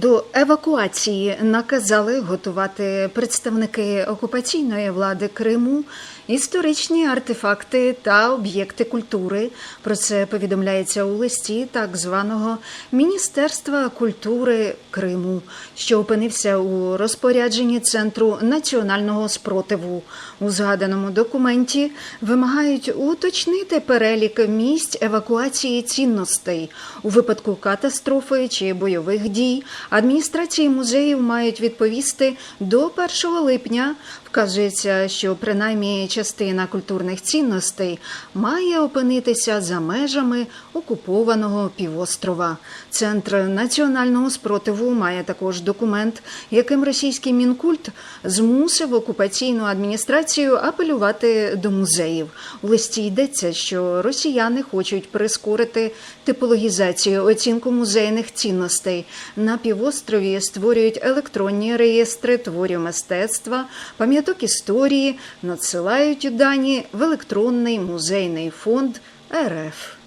До евакуації наказали готувати представники окупаційної влади Криму історичні артефакти та об'єкти культури. Про це повідомляється у листі так званого Міністерства культури Криму, що опинився у розпорядженні Центру національного спротиву. У згаданому документі вимагають уточнити перелік місць евакуації цінностей у випадку катастрофи чи бойових дій. Адміністрації музеїв мають відповісти до 1 липня. Вказується, що принаймні частина культурних цінностей має опинитися за межами окупованого півострова. Центр національного спротиву має також документ, яким російський мінкульт змусив окупаційну адміністрацію апелювати до музеїв. У листі йдеться, що росіяни хочуть прискорити типологізацію оцінку музейних цінностей. На півострові створюють електронні реєстри творів мистецтва, пам'яток історії, надсилають дані в електронний музейний фонд РФ.